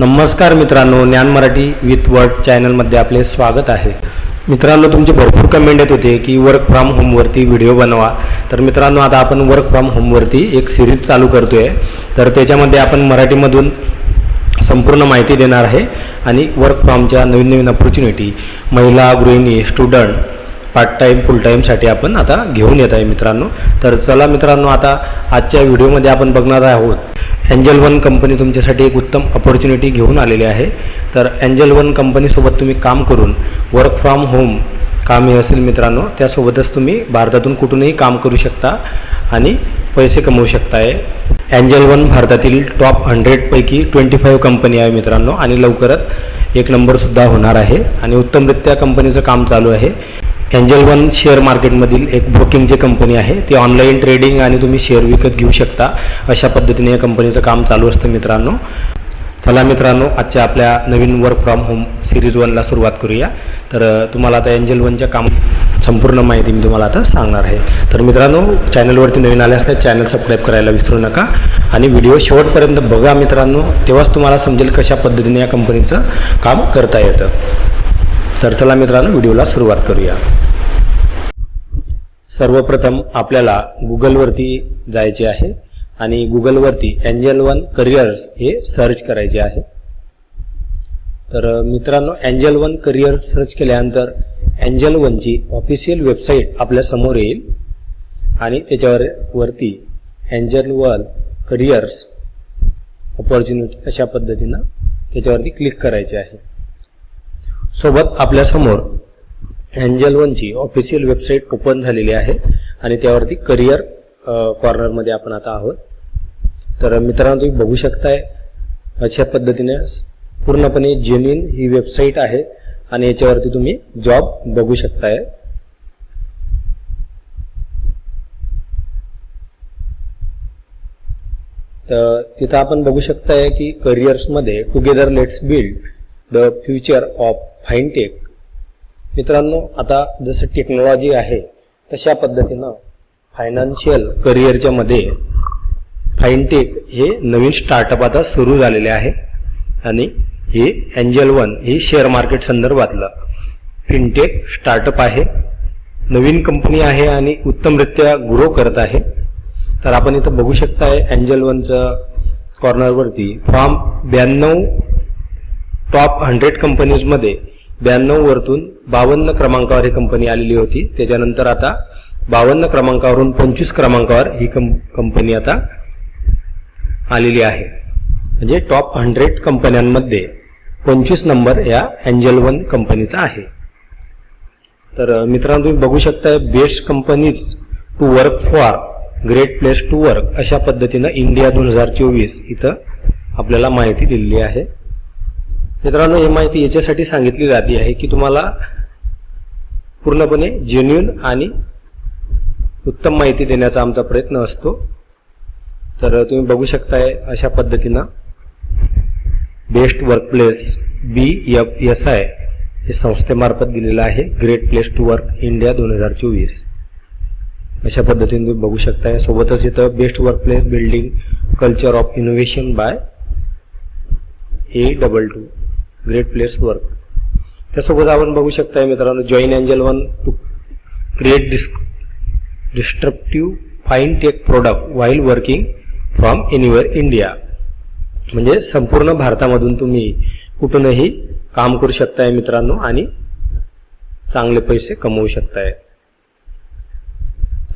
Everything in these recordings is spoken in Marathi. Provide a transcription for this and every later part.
नमस्कार मित्रांनो ज्ञान मराठी विथ वर्ड चॅनलमध्ये आपले स्वागत आहे. मित्रांनो तुमचे भरपूर कमेंट येत होते की वर्क फ्रॉम होमवरती व्हिडिओ बनवा. तर मित्रांनो आता आपण वर्क फ्रॉम होमवरती एक सिरीज चालू करतो आहे तर त्याच्यामध्ये आपण मराठीमधून संपूर्ण माहिती देणार आहे आणि वर्क फ्रॉमच्या नवीन नवीन अपॉर्च्युनिटी महिला गृहिणी स्टुडंट पार्ट टाईम फुल टाईमसाठी आपण आता घेऊन येत आहे मित्रांनो. तर चला मित्रांनो आता आजच्या व्हिडिओमध्ये आपण बघणार आहोत एंजल वन कंपनी तुमच्यासाठी एक उत्तम अपॉर्च्युनिटी घेऊन आलेली आहे. तर एंजल वन कंपनीसोबत तुम्ही काम करून वर्क फ्रॉम होम काम हे असेल मित्रांनो त्यासोबतच तुम्ही भारतातून कुठूनही काम करू शकता आणि पैसे कमवू शकताय. एंजल वन भारतातील टॉप हंड्रेडपैकी ट्वेंटी फाईव्ह कंपनी आहे मित्रांनो आणि लवकरच एक नंबरसुद्धा होणार आहे. आणि उत्तमरित्या कंपनीचं काम चालू आहे. एंजल वन शेअर मार्केटमधील एक ब्रोकिंगची कंपनी आहे ती ऑनलाईन ट्रेडिंग आणि तुम्ही शेअर विकत घेऊ शकता. अशा पद्धतीने या कंपनीचं काम चालू असतं मित्रांनो. चला मित्रांनो आजच्या आपल्या नवीन वर्क फ्रॉम होम सिरीज वनला सुरुवात करूया. तर तुम्हाला आता एंजल वनच्या काम संपूर्ण माहिती मी तुम्हाला आता सांगणार आहे. तर मित्रांनो चॅनलवरती नवीन आले असल्यास चॅनल सबस्क्राईब करायला विसरू नका. आणि व्हिडिओ शेवटपर्यंत बघा मित्रांनो तेव्हाच तुम्हाला समजेल कशा पद्धतीने या कंपनीचं काम करता येतं. तर चला मित्रांनो व्हिडिओला सुरुवात करूया. सर्वप्रथम आपल्याला गुगलवरती जायचे आहे आणि गुगलवरती एंजल वन करिअर्स हे सर्च करायचे आहे. तर मित्रांनो एंजल वन करिअर सर्च केल्यानंतर एंजल वनची ऑफिशियल वेबसाईट आपल्यासमोर येईल आणि त्याच्यावर वरती एंजल वन करिअर्स ऑपॉर्च्युनिटी अशा पद्धतीनं त्याच्यावरती क्लिक करायचे आहे. सोबत आपल्यासमोर एंजल वनची ऑफिशियल वेबसाईट ओपन झालेली आहे आणि त्यावरती करिअर कॉर्नरमध्ये आपण आता आहोत. तर मित्रांनो तुम्ही बघू शकताय अशा पद्धतीने पूर्णपणे जेन्युन ही वेबसाईट आहे आणि याच्यावरती तुम्ही जॉब बघू शकताय. तर तिथं आपण बघू शकताय की करिअर्समध्ये together let's build the future of fintech. मित्रांनो आता जसं टेक्नॉलॉजी आहे तशा पद्धतीनं फायनान्शियल करिअरच्या मध्ये फाईनटेक हे नवीन स्टार्टअप आता सुरू झालेले आहे. आणि हे एंजल वन हे शेअर मार्केट संदर्भातलं फिनटेक स्टार्टअप आहे. नवीन कंपनी आहे आणि उत्तमरित्या ग्रो करत आहे. तर आपण इथं बघू शकताय एंजल वनचं कॉर्नरवरती फ्रॉम ब्याण्णव टॉप हंड्रेड कंपनीजमध्ये ब्याण्णव वरतून बावन्न क्रमांकावर ही कंपनी आलेली होती. त्याच्यानंतर आता बावन्न क्रमांकावरून पंचवीस क्रमांकावर ही कं कंपनी आता आलेली आहे. म्हणजे टॉप हंड्रेड कंपन्यांमध्ये पंचवीस नंबर या एंजल वन कंपनीचा आहे. तर मित्रांनो तुम्ही बघू शकता best companies to work for great place to work अशा पद्धतीनं इंडिया दोन हजार चोवीस इथं आपल्याला माहिती दिलेली आहे. मित्रांनो ही माहिती याच्यासाठी सांगितली जाते आहे की तुम्हाला पूर्णपणे जेन्युन आणि उत्तम माहिती देण्याचा आमचा प्रयत्न असतो. तर तुम्ही बघू शकताय अशा पद्धतीनं best workplace B F S I हे संस्थेमार्फत दिलेलं आहे. Great place to work India दोन हजार चोवीस. अशा पद्धतीने तुम्ही बघू शकताय. सोबतच इथं best workplace building culture of innovation by A double two great place work त्यासोबत आपण बघू शकताय मित्रांनो join Angel one to create dis disruptive fintech product while working from anywhere India म्हणजे संपूर्ण भारतामधून तुम्ही कुठूनही काम करू शकताय मित्रांनो आणि चांगले पैसे कमवू शकताय.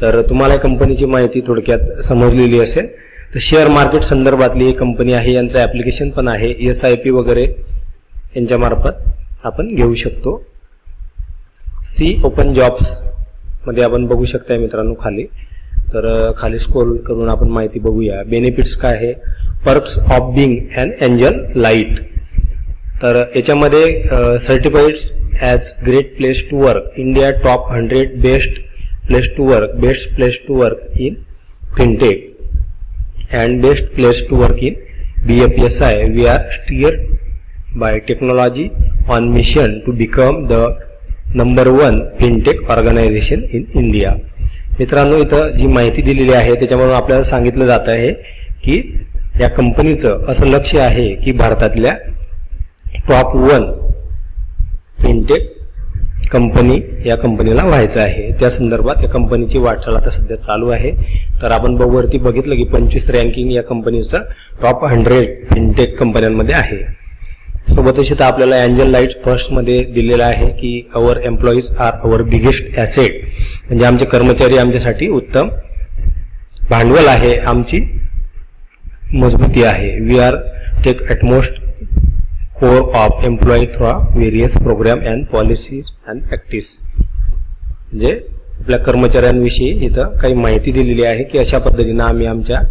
तर तुम्हाला या कंपनीची माहिती थोडक्यात समजलेली असेल. तर शेअर मार्केट संदर्भातली ही कंपनी आहे यांचं ॲप्लिकेशन पण आहे एस आय पी वगैरे. यांच्यामार्फत आपण घेऊ शकतो. सी ओपन जॉब्समध्ये आपण बघू शकताय मित्रांनो खाली. तर खाली स्क्रोल करून आपण माहिती बघूया. बेनिफिट्स काय आहे? Perks of being and Angel light तर याच्यामध्ये certified as great place to work India top hundred best place to work best place to work in fintech place to work in B A place I V R by technology on mission to become the number one fintech organization in India. मित्रांनो इथं जी माहिती दिलेली आहे त्याच्यामधून आपल्याला सांगितलं जात आहे की या कंपनीचं असं लक्ष आहे की भारतातल्या टॉप वन फिनटेक कंपनी या कंपनीला व्हायचं आहे. त्या संदर्भात या कंपनीची वाटचाल आता सध्या चालू आहे. तर आपण वरती बघितलं की पंचवीस रँकिंग या कंपनीचं टॉप हंड्रेड फिनटेक कंपन्यांमध्ये आहे. सोबतच इथं आपल्याला अँजल लाइट फर्स्टमध्ये दिलेलं आहे की our employees are our biggest asset म्हणजे आमचे कर्मचारी आमच्यासाठी उत्तम भांडवल आहे आमची मजबूती आहे. We are take utmost core of employee through various programme and policies and practice म्हणजे आपल्या कर्मचाऱ्यांविषयी इथं काही माहिती दिलेली आहे की अशा पद्धतीनं आम्ही आमच्या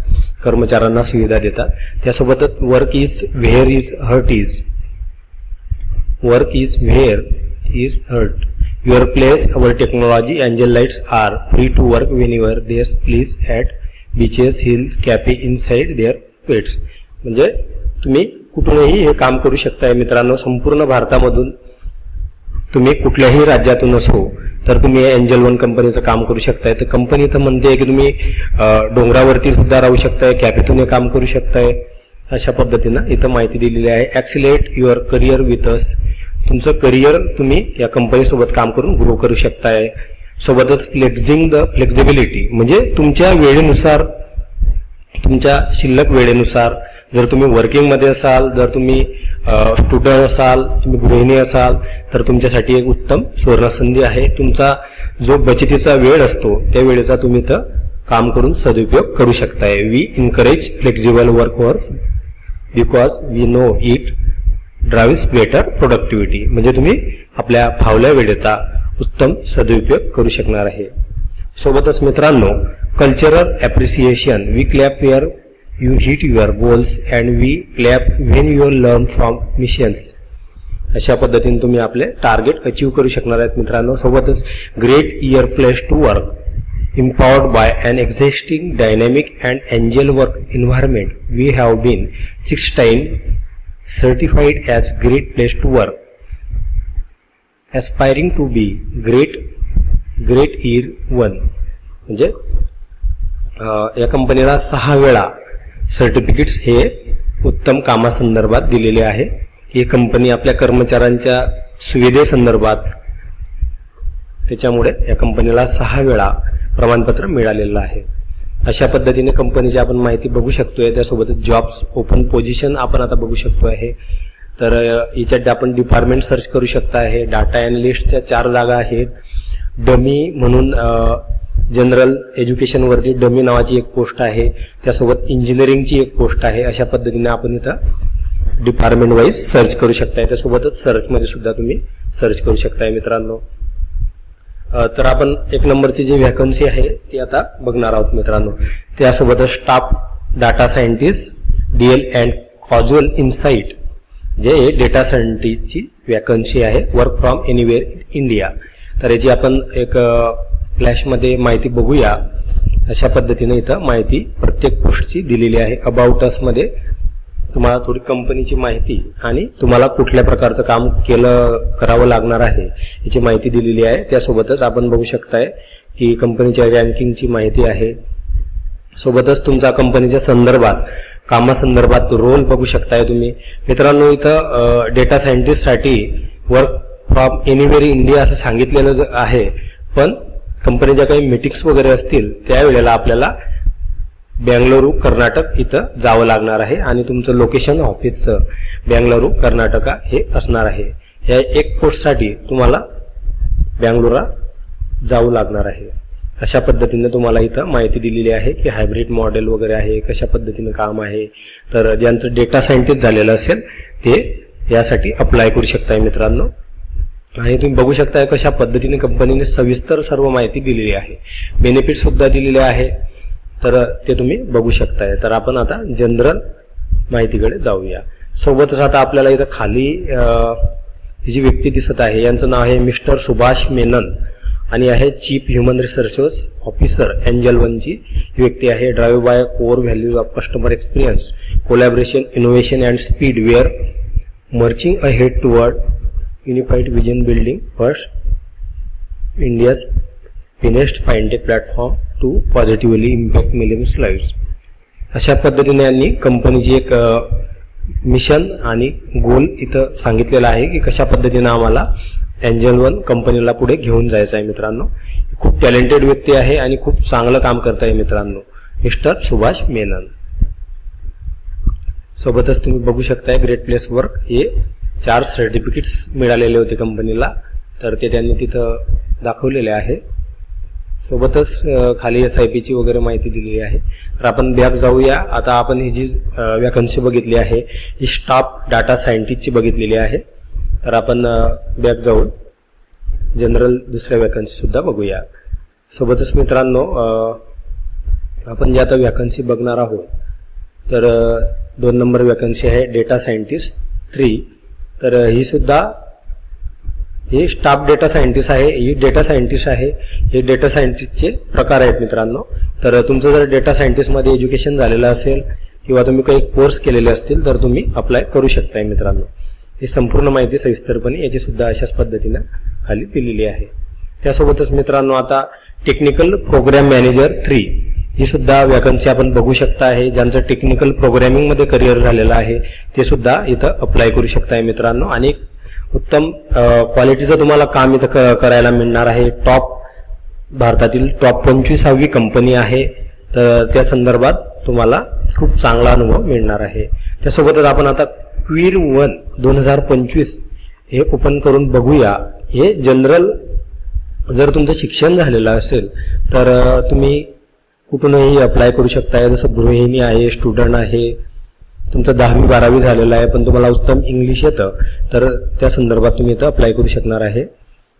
कर्मचाऱ्यांना सुविधा देतात. त्यासोबतच work is where is heart is work is where is heart your place our technology angel lights are free to work whenever your please please at beaches hills cafe their there म्हणजे तुम्ही कुठूनही हे काम करू शकताय मित्रांनो संपूर्ण भारतामधून तुम्ही कुठल्याही राज्यातून असो तर तुम्ही एंजल वन कंपनीचं काम करू शकताय. तर कंपनी तर म्हणते की तुम्ही डोंगरावरती सुद्धा राहू शकताय कॅफेतून हे काम करू शकताय. अशा पद्धतीनं इथं माहिती दिलेली आहे. Accelerate your career with us तुमचं करिअर तुम्ही या कंपनीसोबत काम करून ग्रो करू शकताय. सोबतच फ्लेक्झिंग द फ्लेक्झिबिलिटी म्हणजे तुमच्या वेळेनुसार तुमच्या शिल्लक वेळेनुसार जर तुम्ही वर्किंगमध्ये असाल जर तुम्ही स्टुडंट असाल तुम्ही गृहिणी असाल तर तुमच्यासाठी एक उत्तम सुवर्णसंधी आहे. तुमचा जो बचतीचा वेळ असतो त्या वेळेचा तुम्ही इथं काम करून सदुपयोग करू शकताय. We encourage flexible work verse because we know it drives better productivity म्हणजे तुम्ही आपल्या फावल्या वेळेचा उत्तम सदुपयोग करू शकणार आहे. सोबतच मित्रांनो cultural appreciation we clap your you hit your goals and we clap when your learn from missions अशा पद्धतीने तुम्ही आपले टार्गेट अचीव करू शकणार आहेत मित्रांनो. सोबतच great year flesh to work empowered by an existing dynamic and angel work environment we have been six time certified as great place to work aspiring to be great great year one म्हणजे या कंपनीला सहा वेळा सर्टिफिकेट्स हे उत्तम कामासंदर्भात दिलेले आहे ही कंपनी आपल्या कर्मचाऱ्यांच्या सुविधेसंदर्भात त्याच्यामुळे या कंपनीला सहा वेळा प्रमाणपत्र मिळालेलं आहे. अशा पद्धतीने कंपनीची आपण माहिती बघू शकतोय. त्यासोबतच जॉब्स ओपन पोझिशन आपण आता बघू शकतो आहे. तर याच्यात आपण डिपार्टमेंट सर्च करू शकता आहे. डाटा अॅनालिस्टच्या चार जागा आहेत. डमी म्हणून जनरल एज्युकेशनवरती डमी नावाची एक पोस्ट आहे. त्यासोबत इंजिनिअरिंगची एक पोस्ट आहे. अशा पद्धतीने आपण इथं डिपार्टमेंट वाईज सर्च करू शकताय. त्यासोबतच सर्चमध्ये सुद्धा तुम्ही सर्च करू शकताय मित्रांनो. तर आपण एक नंबरची जी व्हॅकन्सी आहे ती आता बघणार आहोत मित्रांनो. त्यासोबतच staff data scientist D L and causal insight जे डेटा सायंटिस्टची व्हॅकन्सी आहे वर्क फ्रॉम एनिवेअर इंडिया तर याची आपण एक फ्लॅशमध्ये माहिती बघूया. अशा पद्धतीने इथं माहिती प्रत्येक पोस्टची दिलेली आहे अबाउट असमध्ये तुम्हाला थोडी कंपनीची माहिती आणि तुम्हाला कुठल्या प्रकारचं काम केलं करावं लागणार आहे याची माहिती दिलेली आहे. त्यासोबतच आपण बघू शकताय की कंपनीच्या रँकिंगची माहिती आहे. सोबतच तुमचा कंपनीच्या संदर्भात कामासंदर्भात रोल बघू शकताय तुम्ही. मित्रांनो इथं डेटा सायंटिस्टसाठी वर्क फ्रॉम एनिवेअर इंडिया असं सांगितलेलं ज- आहे. पण कंपनीच्या काही मीटिंग्स वगैरे असतील त्यावेळेला आपल्याला बेंगलुरू कर्नाटक इथं जावं लागणार आहे आणि तुमचं लोकेशन ऑफिसचं बेंगलुरू कर्नाटका हे असणार आहे. या एक पोस्टसाठी तुम्हाला बेंगलोरा जावं लागणार आहे. अशा पद्धतीने तुम्हाला इथं माहिती दिलेली आहे की हायब्रिड मॉडेल वगैरे आहे कशा पद्धतीनं काम आहे. तर ज्यांचं डेटा सायंटिस्ट झालेलं असेल ते यासाठी अप्लाय करू शकताय मित्रांनो. आणि तुम्ही बघू शकताय कशा पद्धतीने कंपनीने सविस्तर सर्व माहिती दिलेली आहे. बेनिफिट सुद्धा दिलेले आहे. तर ते तुम्ही बघू शकताय. तर आपण आता जनरल माहितीकडे जाऊया. सोबतच आता आपल्याला इथं खाली ही जी व्यक्ती दिसत आहे यांचं नाव आहे मिस्टर सुभाष मेनन आणि आहे chief human resources officer Angel वनची ही व्यक्ती आहे drive by core values of customer experience collaboration innovation and speed where marching a head toward unified vision building first India's finest fintech platform to positively impact millions lives अशा पद्धतीने यांनी कंपनीची एक मिशन आणि गोल इथं सांगितलेलं आहे की कशा पद्धतीनं आम्हाला एंजल वन कंपनीला पुढे घेऊन जायचं आहे मित्रांनो. खूप टॅलेंटेड व्यक्ती आहे आणि खूप चांगलं काम करत आहे मित्रांनो. मिस्टर सुभाष मेनन. सोबतच तुम्ही बघू शकताय ग्रेट प्लेस वर्क हे चार सर्टिफिकेट्स मिळालेले होते कंपनीला तर ते त्यांनी तिथं दाखवलेले आहे. सोबतच खाली एस आय पीची वगैरे माहिती दिलेली आहे. तर आपण बॅक जाऊया. आता आपण ही जी वॅकन्सी बघितली आहे ही स्टाफ डाटा सायंटिस्टची बघितलेली आहे. तर आपण बॅक जाऊन जनरल दुसऱ्या वॅकन्सीसुद्धा बघूया. सोबतच मित्रांनो आपण जे आता वॅकन्सी बघणार आहोत तर दोन नंबर वॅकन्सी आहे डेटा सायंटिस्ट थ्री तर ही सुद्धा हे स्टाफ डेटा सायंटिस्ट आहे ही डेटा सायंटिस्ट आहे हे डेटा सायंटिस्टचे प्रकार आहेत मित्रांनो. तर तुमचं जर डेटा सायंटिस्टमध्ये एज्युकेशन झालेलं असेल किंवा तुम्ही काही कोर्स केलेले असतील तर तुम्ही अप्लाय करू शकताय मित्रांनो. ही संपूर्ण माहिती सविस्तरपणे याची सुद्धा अशाच पद्धतीनं खाली दिलेली आहे. त्यासोबतच मित्रांनो आता टेक्निकल प्रोग्राम मॅनेजर थ्री ही सुद्धा वॅकन्सी आपण बघू शकता आहे. ज्यांचं टेक्निकल प्रोग्रॅमिंगमध्ये करिअर झालेलं आहे ते सुद्धा इथं अप्लाय करू शकताय मित्रांनो. आणि उत्तम क्वालिटीचं तुम्हाला काम इथं क- करायला मिळणार आहे. टॉप भारतातील टॉप पंचवीसावी कंपनी आहे. तर त्या संदर्भात तुम्हाला खूप चांगला अनुभव मिळणार आहे. त्यासोबतच आपण आता क्वीर वन दोन हजार पंचवीस हे ओपन करून बघूया. हे जनरल जर तुमचं शिक्षण झालेलं असेल तर तुम्ही कुठूनही अप्लाय करू शकताय. जसं गृहिणी आहे स्टुडंट आहे तुमचं दहावी बारावी झालेलं आहे पण तुम्हाला उत्तम इंग्लिश येतं तर त्या संदर्भात तुम्ही इथं अप्लाय करू शकणार आहे.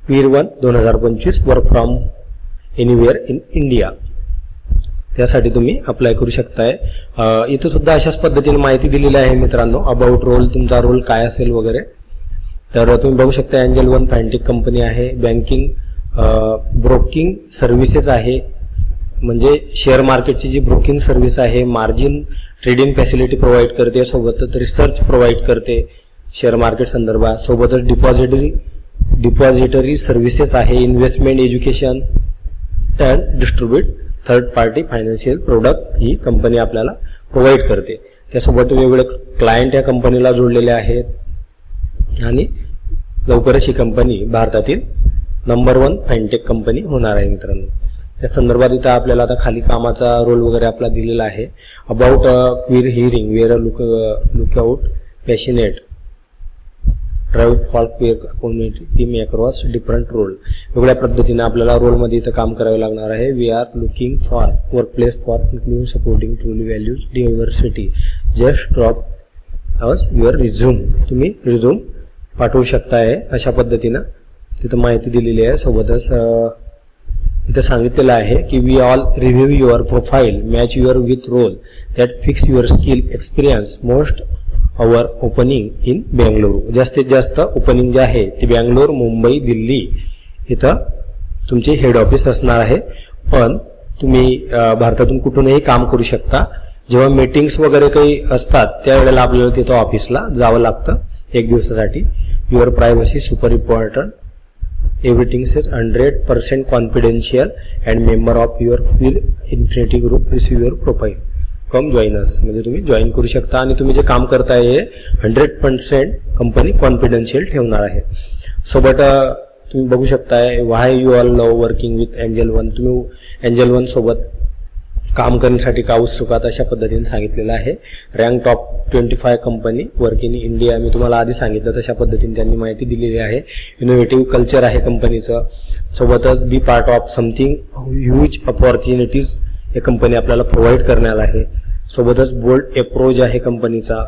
वीर वन दोन हजार पंचवीस work from anywhere in India त्यासाठी तुम्ही अप्लाय करू शकताय. इथं सुद्धा अशाच पद्धतीने माहिती दिलेली आहे मित्रांनो अबाउट रोल तुमचा रोल काय असेल वगैरे. तर तुम्ही बघू शकता एंजल वन फॅन्टिक कंपनी आहे बँकिंग ब्रोकिंग सर्व्हिसेस आहे. म्हणजे शेअर मार्केटची जी ब्रोकिंग सर्व्हिस आहे मार्जिन ट्रेडिंग फॅसिलिटी प्रोव्हाइड करते सोबतच रिसर्च प्रोव्हाइड करते. शेअर मार्केट संदर्भात सोबतच डिपॉझिटरी डिपॉझिटरी सर्व्हिसेस आहे investment education and distribute third party financial product he company आपल्याला प्रोव्हाइड करते. त्यासोबत वेगवेगळे क्लायंट या कंपनीला जोडलेले आहेत. आणि लवकरच ही कंपनी भारतातील नंबर वन फॅनटेक कंपनी होणार आहे मित्रांनो. त्या संदर्भात इथं आपल्याला आता खाली कामाचा रोल वगैरे आपला दिलेला आहे. About queer hiring where look lookout passionate drive for queer community team across different role वेगळ्या पद्धतीने आपल्याला रोलमध्ये इथं काम करावं लागणार आहे. We are looking for work place for including supporting truly values diversity just drop us your resume तुम्ही रिझ्यूम पाठवू शकताय अशा पद्धतीनं. तिथं माहिती दिलेली आहे. सोबतच uh, इथं सांगितलेलं आहे की we all review your profile match your with role that fix your skill experience most our opening in Bangalore जास्तीत जास्त ओपनिंग जे आहे ते बँगलोर मुंबई दिल्ली इथं तुमचे हेड ऑफिस असणार आहे. पण तुम्ही भारतातून कुठूनही काम करू शकता. जेव्हा मीटिंग्स वगैरे काही असतात त्यावेळेला आपल्याला तिथं ऑफिसला जावं लागतं. एक दिवसासाठी. Your privacy super important everything is hundred percent confidential and member of your quill infinity group receive your profile come joiners म्हणजे तुम्ही जॉईन करू शकता आणि तुम्ही जे काम करताय हे हंड्रेड पर्सेंट कंपनी कॉन्फिडेन्शियल ठेवणार आहे. सोबत uh, तुम्ही बघू शकताय why you all love working with Angel one तुम्ही एंजल वन सोबत काम करण्यासाठी का उत्सुकात अशा पद्धतीने सांगितलेलं आहे. Rank top twenty five company work in India मी तुम्हाला आधी सांगितलं तशा पद्धतीने त्यांनी माहिती दिलेली आहे. इनोव्हेटिव्ह कल्चर आहे कंपनीचं सोबतच be part of something huge opportunities हे कंपनी आपल्याला प्रोव्हाइड करणार आहे. सोबतच बोल्ड अप्रोच आहे कंपनीचा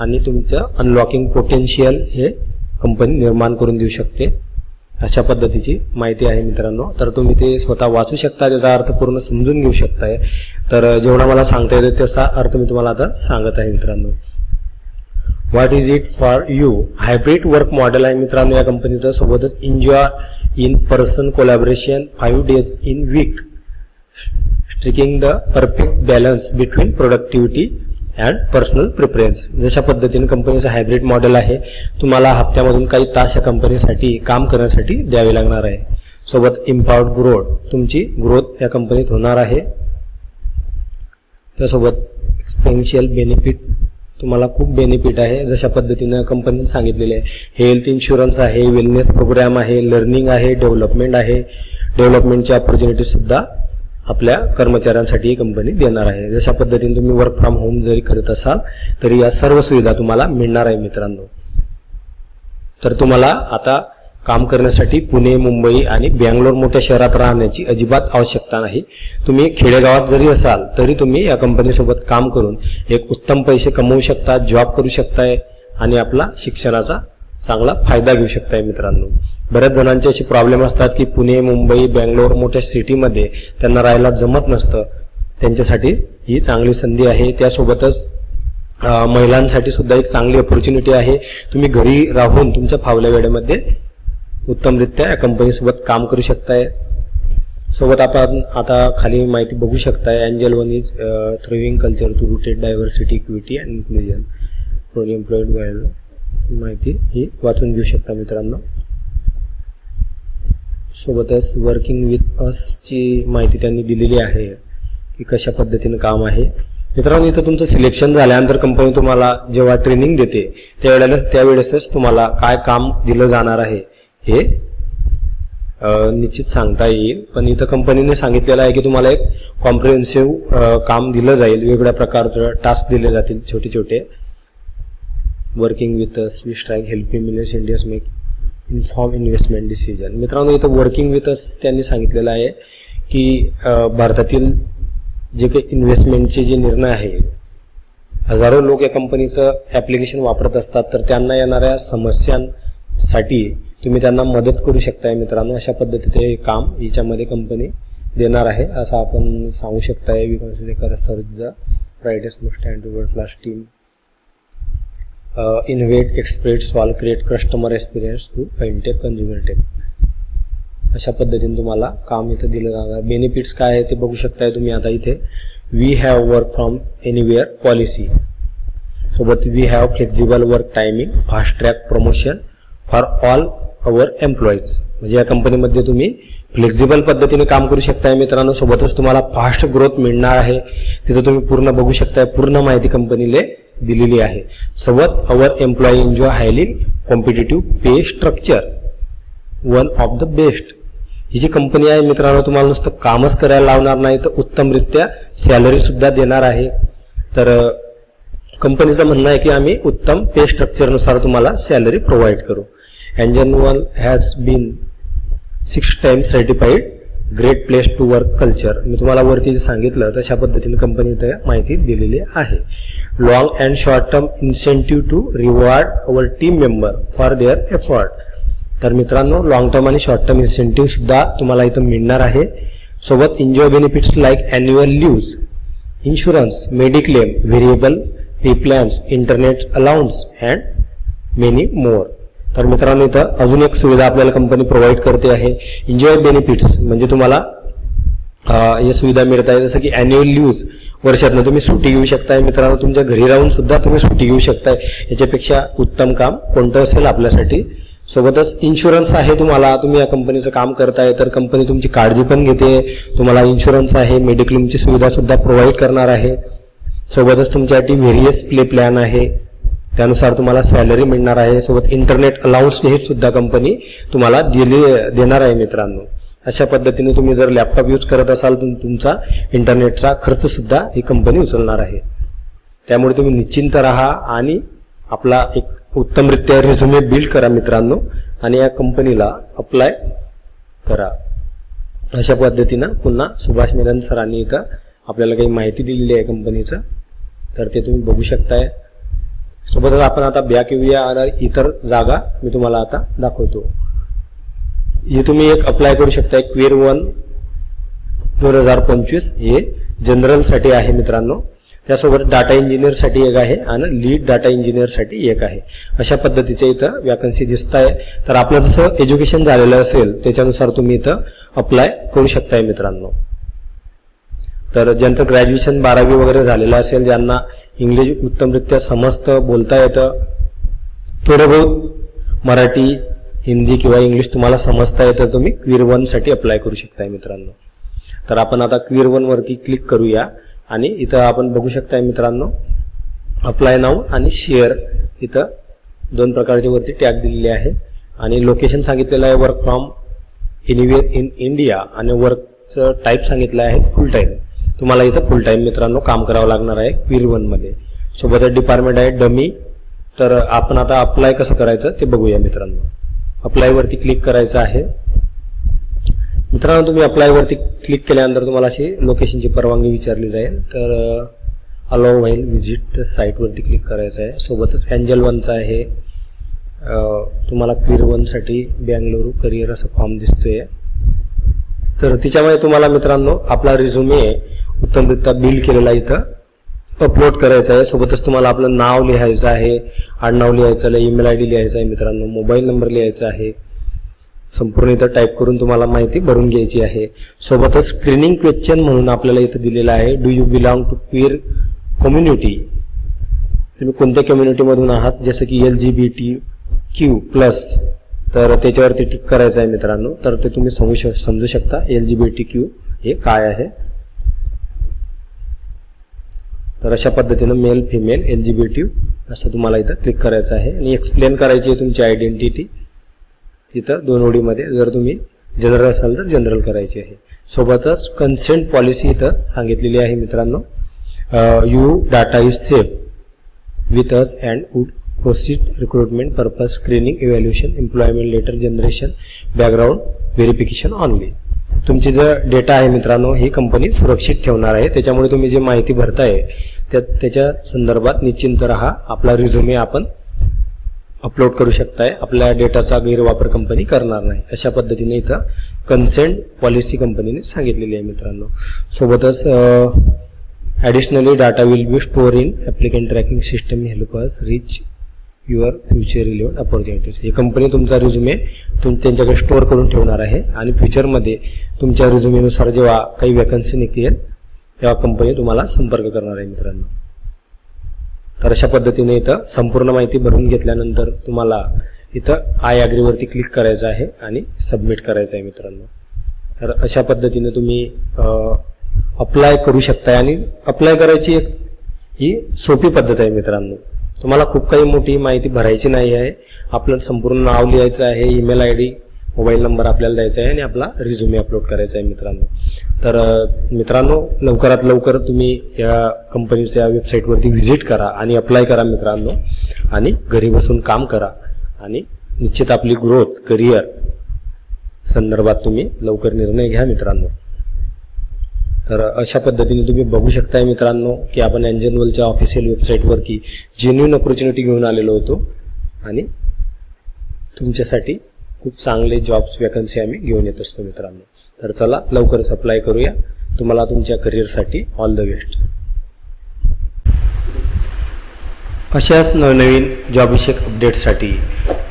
आणि तुमचं अनलॉकिंग पोटेन्शियल हे कंपनी निर्माण करून देऊ शकते. अशा पद्धतीची माहिती आहे मित्रांनो. तर तुम्ही ते स्वतः वाचू शकता त्याचा अर्थ पूर्ण समजून घेऊ शकताय. तर जेवढा मला सांगता येतो त्याचा अर्थ मी तुम्हाला आता सांगत आहे मित्रांनो. What is it for you hybrid work model आहे मित्रांनो या कंपनीचं सोबतच enjoy in person collaboration five days in week striking the perfect balance between productivity and personal preference जशा पद्धतीने कंपनीचं हायब्रिड मॉडेल आहे तुम्हाला हप्त्यामधून काही तास या कंपनीसाठी काम करण्यासाठी द्यावे लागणार आहे. सोबत इम्पावर्ड ग्रोथ तुमची ग्रोथ या कंपनीत होणार आहे. त्यासोबत एक्सपेन्शियल बेनिफिट तुम्हाला खूप बेनिफिट आहे. जशा पद्धतीनं कंपनीने सांगितलेले आहे हेल्थ इन्शुरन्स आहे वेलनेस प्रोग्राम आहे लर्निंग आहे डेव्हलपमेंट आहे. डेव्हलपमेंटची ऑपॉर्च्युनिटीसुद्धा आपल्या कर्मचाऱ्यांसाठी ही कंपनी देणार आहे. जशा पद्धतीने तुम्ही वर्क फ्रॉम होम जरी करत असाल तरी या सर्व सुविधा तुम्हाला मिळणार आहे मित्रांनो. तर तुम्हाला आता काम करण्यासाठी पुणे मुंबई आणि बँगलोर मोठ्या शहरात राहण्याची अजिबात आवश्यकता नाही. तुम्ही खेडेगावात जरी असाल तरी तुम्ही या कंपनीसोबत काम करून एक उत्तम पैसे कमवू शकता जॉब करू शकताय आणि आपला शिक्षणाचा चांगला फायदा घेऊ शकताय मित्रांनो. बऱ्याच जणांचे असे प्रॉब्लेम असतात की पुणे मुंबई बँगलोर मोठ्या सिटीमध्ये त्यांना राहायला जमत नसतं. त्यांच्यासाठी ही चांगली संधी आहे. त्यासोबतच महिलांसाठी सुद्धा एक चांगली ऑपॉर्च्युनिटी आहे. तुम्ही घरी राहून तुमच्या फावल्या वेळेमध्ये उत्तमरित्या या कंपनीसोबत काम करू शकताय. सोबत आपण आता खाली माहिती बघू शकताय. Angel one is thriving culture to rooted diversity equity and inclusion employed माहिती ही वाचून घेऊ शकता मित्रांनो. सोबतच वर्किंग विथ असची माहिती त्यांनी दिलेली आहे की कशा पद्धतीनं काम आहे. मित्रांनो इथं तुमचं सिलेक्शन झाल्यानंतर कंपनी तुम्हाला जेव्हा ट्रेनिंग देते त्यावेळेला त्यावेळेसच तुम्हाला काय काम दिलं जाणार आहे हे निश्चित सांगता येईल. पण इथं कंपनीने सांगितलेलं आहे की तुम्हाला एक कॉम्प्रिहेन्सिव्ह काम दिलं जाईल. वेगवेगळ्या प्रकारचं टास्क दिले जातील छोटे छोटे working with us we strike helping millions Indians make inform investment decision मित्रांनो इथं वर्किंग विथ अस त्यांनी सांगितलेलं आहे की भारतातील जे काही इन्व्हेस्टमेंटचे जे निर्णय आहे हजारो लोक या कंपनीचं ॲप्लिकेशन वापरत असतात तर त्यांना येणाऱ्या समस्यांसाठी तुम्ही त्यांना मदत करू शकताय मित्रांनो अशा पद्धतीचे काम याच्यामध्ये कंपनी देणार आहे असं आपण सांगू शकताय. We consider sir the brightest most and world class team innovate expert solve create customer experience to fintech consumer tech अशा पद्धतीने तुम्हाला काम इथं दिलं जाणार बेनिफिट्स काय आहे ते बघू शकताय तुम्ही आता इथे. We have work from anywhere policy सोबत we have flexible work timing fast track promotion for all our employees म्हणजे या कंपनीमध्ये तुम्ही फ्लेक्झिबल पद्धतीने काम करू शकताय मित्रांनो. सोबतच तुम्हाला फास्ट ग्रोथ मिळणार आहे. तिथं तुम्ही पूर्ण बघू शकताय. पूर्ण माहिती कंपनीले दिलेली आहे. सवत our employee enjoy highly competitive pay structure one of the best ही जी कंपनी आहे मित्रांनो तुम्हाला नुसतं कामच करायला लावणार नाही तर उत्तमरित्या सॅलरी सुद्धा देणार आहे. तर कंपनीचं म्हणणं आहे की आम्ही उत्तम पे स्ट्रक्चरनुसार तुम्हाला सॅलरी प्रोव्हाइड करू. अँजन one has been six time certified great place to work culture मी तुम्हाला वरती जे सांगितलं तशा पद्धतीने कंपनी इथे माहिती दिलेली आहे. Long and short term incentive to reward our team member for their effort तर मित्रांनो लॉंग टर्म आणि शॉर्ट टर्म इन्सेंटिव्ह सुद्धा तुम्हाला इथं मिळणार आहे. सोबत enjoy benefits like annual leaves insurance mediclaim variable pay plans internet allowance and many more तर मित्रांनो इथं अजून एक सुविधा आपल्याला कंपनी प्रोव्हाइड करते आहे. एन्जॉय बेनिफिट्स म्हणजे तुम्हाला या सुविधा मिळत आहे जसं की अॅन्युअल लीव्ज वर्षातनं तुम्ही सुट्टी घेऊ शकताय. मित्रांनो तुमच्या घरी राहून सुद्धा तुम्ही सुट्टी घेऊ शकताय. याच्यापेक्षा उत्तम काम कोणतं असेल आपल्यासाठी? सोबतच इन्शुरन्स आहे तुम्हाला. तुम्ही या कंपनीचं काम करताय तर कंपनी तुमची काळजी पण घेते. तुम्हाला इन्शुरन्स आहे मेडिक्लेमची सुविधा सुद्धा प्रोव्हाइड करणार आहे. सोबतच तुमच्यासाठी व्हेरियस प्ले प्लॅन आहे. त्यानुसार तुम्हाला सॅलरी मिळणार आहे. सोबत इंटरनेट अलाउन्स हे सुद्धा कंपनी तुम्हाला दिली देणार आहे मित्रांनो. अशा पद्धतीने तुम्ही जर लॅपटॉप यूज करत असाल तर तुमचा इंटरनेटचा खर्च सुद्धा ही कंपनी उचलणार आहे. त्यामुळे तुम्ही निश्चिंत राहा आणि आपला एक उत्तमरित्या रेझ्युमे बिल्ड करा मित्रांनो आणि या कंपनीला अप्लाय करा. अशा पद्धतीनं पुन्हा सुभाष मेनन सरांनी इथं आपल्याला काही माहिती दिलेली आहे कंपनीचं तर ते तुम्ही बघू शकताय. सोबतच आपण आता बॅक येऊया आणि इतर जागा मी तुम्हाला आता दाखवतो. हे तुम्ही एक अप्लाय करू शकता. क्वेर वन दोन हजार पंचवीस हे जनरलसाठी आहे मित्रांनो. त्यासोबत डाटा इंजिनियरसाठी एक आहे आणि लीड डाटा इंजिनियरसाठी एक आहे. अशा पद्धतीचे इथं वॅकन्सी दिसत आहे तर आपलं जसं एज्युकेशन झालेलं असेल त्याच्यानुसार तुम्ही इथं अप्लाय करू शकताय मित्रांनो. तर ज्यांचं ग्रॅज्युएशन बारावी वगैरे झालेलं असेल ज्यांना इंग्लिश उत्तमरित्या समजतं बोलता येतं. थोडं बहुत मराठी हिंदी किंवा इंग्लिश तुम्हाला समजता येतं तुम्ही क्वीर वनसाठी अप्लाय करू शकताय मित्रांनो. तर आपण आता क्वीर वनवरती क्लिक करूया आणि इथं आपण बघू शकताय मित्रांनो अप्लाय नाव आणि शेअर इथं दोन प्रकारचे वरती टॅग दिलेले आहे. आणि लोकेशन सांगितलेलं आहे work from anywhere in India आणि वर्कचं टाईप सांगितलं आहे फुल टाईम तुम्हाला इथं फुल टाईम मित्रांनो काम करावं लागणार आहे क्वीर वनमध्ये सोबतच डिपार्टमेंट आहे डमी. तर आपण आता अप्लाय कसं करायचं ते बघूया मित्रांनो. अप्लायवरती क्लिक करायचं आहे. मित्रांनो तुम्ही अप्लायवरती क्लिक केल्यानंतर तुम्हाला अशी लोकेशनची परवानगी विचारली जाईल. तर अलाव व्हाईल व्हिजिट द साईटवरती क्लिक करायचं आहे. सोबतच अँजल वनचा आहे. तुम्हाला क्वीर वनसाठी बँगलोरू करिअर असं फॉर्म दिसतोय. तर तिच्यामध्ये तुम्हाला मित्रांनो आपला रिझ्युमे उत्तमरित्या बिल्ड केलेला इथं अपलोड करायचा आहे. सोबतच तुम्हाला आपलं नाव लिहायचं आहे. आडनाव लिहायचं आहे ईमेल आय डी लिहायचं आहे मित्रांनो मोबाईल नंबर लिहायचा आहे. संपूर्ण इथं टाईप करून तुम्हाला माहिती भरून घ्यायची आहे. सोबतच स्क्रीनिंग क्वेश्चन म्हणून आपल्याला इथं दिलेलं आहे. Do you belong to queer community तुम्ही कोणत्या कम्युनिटीमधून आहात? जसं की L G B T Q plus तर त्याच्यावरती टिक करायचं आहे मित्रांनो. तर ते तुम्ही समजू शक समजू शकता. L G B T Q हे काय आहे? तर अशा पद्धतीनं male female L G B T असं तुम्हाला इथं क्लिक करायचं आहे. आणि एक्सप्लेन करायची आहे तुमची आयडेंटिटी तिथं दोन ओळीमध्ये जर तुम्ही जनरल असाल तर जनरल करायची आहे. सोबतच कन्सेंट पॉलिसी इथं सांगितलेली आहे मित्रांनो. You data is safe with us and would proceed recruitment purpose screening evaluation employment letter generation background verification only तुमचे जो डेटा आहे मित्रांनो ही कंपनी सुरक्षित ठेवणार आहे. त्याच्यामुळे तुम्ही जी माहिती भरताय त्या त्याच्या संदर्भात निश्चिंत राहा. आपला रिझ्युमे आपण अपलोड करू शकताय. आपल्या डेटाचा गैरवापर कंपनी करणार नाही. अशा पद्धतीने इथं कन्सेंट पॉलिसी कंपनीने सांगितलेली आहे मित्रांनो. सोबतच additionally data will be store in applicant tracking system help us reach your future relevant opportunities he company तुमचा रिझ्युमे तुम त्यांच्याकडे स्टोअर करून ठेवणार आहे. आणि फ्युचरमध्ये तुमच्या रिझ्युमेनुसार जेव्हा काही वॅकन्सी निघतील तेव्हा कंपनी तुम्हाला संपर्क करणार आहे मित्रांनो. तर अशा पद्धतीने इथं संपूर्ण माहिती भरून घेतल्यानंतर तुम्हाला इथं आय ॲग्रीवरती क्लिक करायचं आहे आणि सबमिट करायचं आहे मित्रांनो. तर अशा पद्धतीने तुम्ही अप्लाय करू शकताय आणि अप्लाय करायची एक ही सोपी पद्धत आहे मित्रांनो. तुम्हाला खूप काही मोठी माहिती भरायची नाही आहे. आपलं संपूर्ण नाव लिहायचं आहे email I D mobile number आपल्याला द्यायचा आहे आणि आपला रिझ्युमे अपलोड करायचा आहे मित्रांनो. तर मित्रांनो लवकरात लवकर तुम्ही या कंपनीच्या वेबसाईटवरती व्हिजिट करा आणि अप्लाय करा मित्रांनो. आणि घरी बसून काम करा. आणि निश्चित आपली ग्रोथ करिअर संदर्भात तुम्ही लवकर निर्णय घ्या मित्रांनो. तर अशा पद्धतीने तुम्ही बघू शकताय मित्रांनो की आपण अँजनवलच्या ऑफिशियल वेबसाईटवरती जेन्युन ऑपॉर्च्युनिटी घेऊन आलेलो होतो. आणि तुमच्यासाठी खूप चांगले जॉब्स वॅकन्सी आम्ही घेऊन येत असतो मित्रांनो. तर चला लवकरच अप्लाय करूया. तुम्हाला तुमच्या करिअरसाठी ऑल द बेस्ट अशाच नवनवीन जॉबविषयक अपडेट्ससाठी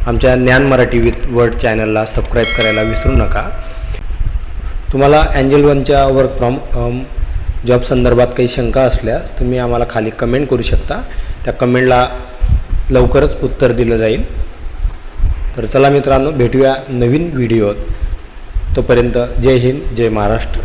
आमच्या ज्ञान मराठी विथ वर्ड चॅनलला सबस्क्राईब करायला विसरू नका. तुम्हाला अँजल वनच्या वर्क फ्रॉम जॉब संदर्भात काही शंका असल्यास तुम्ही आम्हाला खाली कमेंट करू शकता. त्या कमेंटला लवकरच उत्तर दिलं जाईल. तर चला मित्रांनो भेटूया नवीन व्हिडिओत तोपर्यंत जय हिंद जय महाराष्ट्र.